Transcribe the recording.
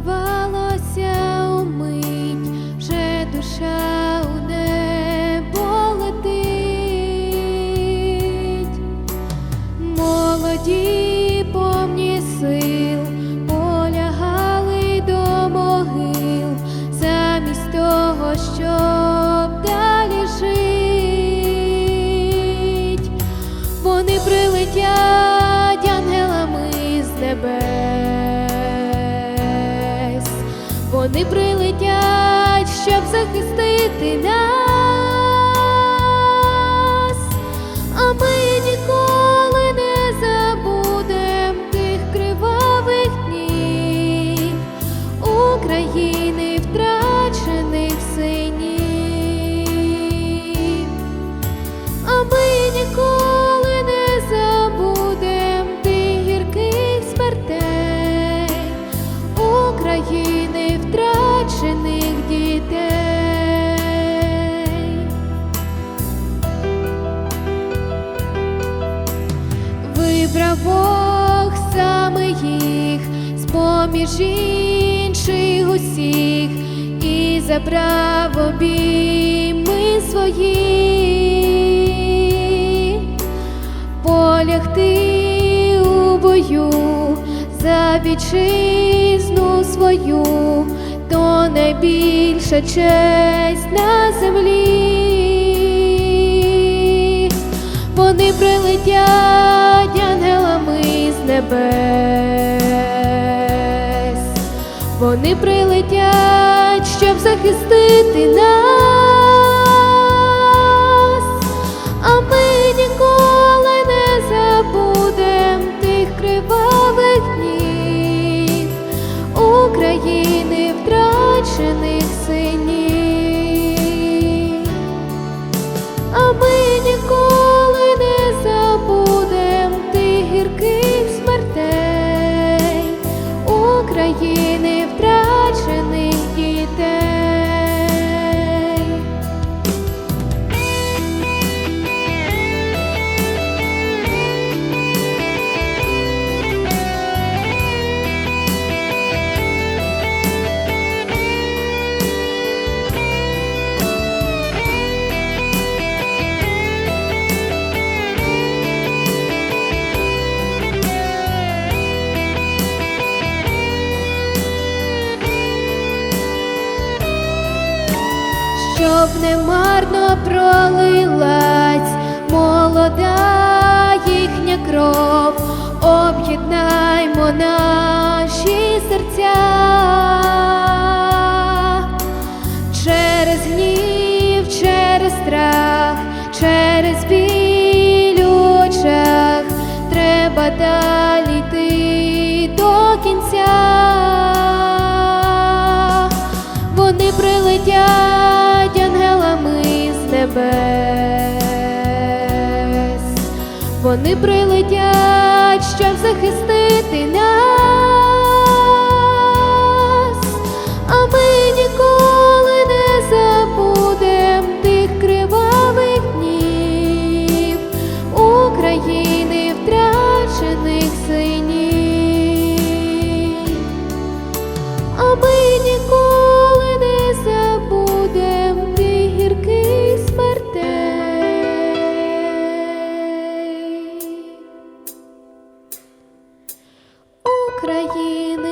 зірвалося умить, вже душа у небо летить, молоді повні сил полягали до могил, замість того, щоб вони прилетять, щоб захистити нас, Вибрав Бог саме їх з-поміж інших усіх і забрав обійми свої, полягти у бою за вітчизну свою, то найбільша честь на землі. Вони прилетять ангелами з небес, вони прилетять, щоб захистити нас, щоб не марно пролилась молода їхня кров, об'єднаймо наші серця. Через гнів, через страх, через біль у очах, треба далі йти до кінця. Вони прилетять вони прилетять, щоб захистити нас, України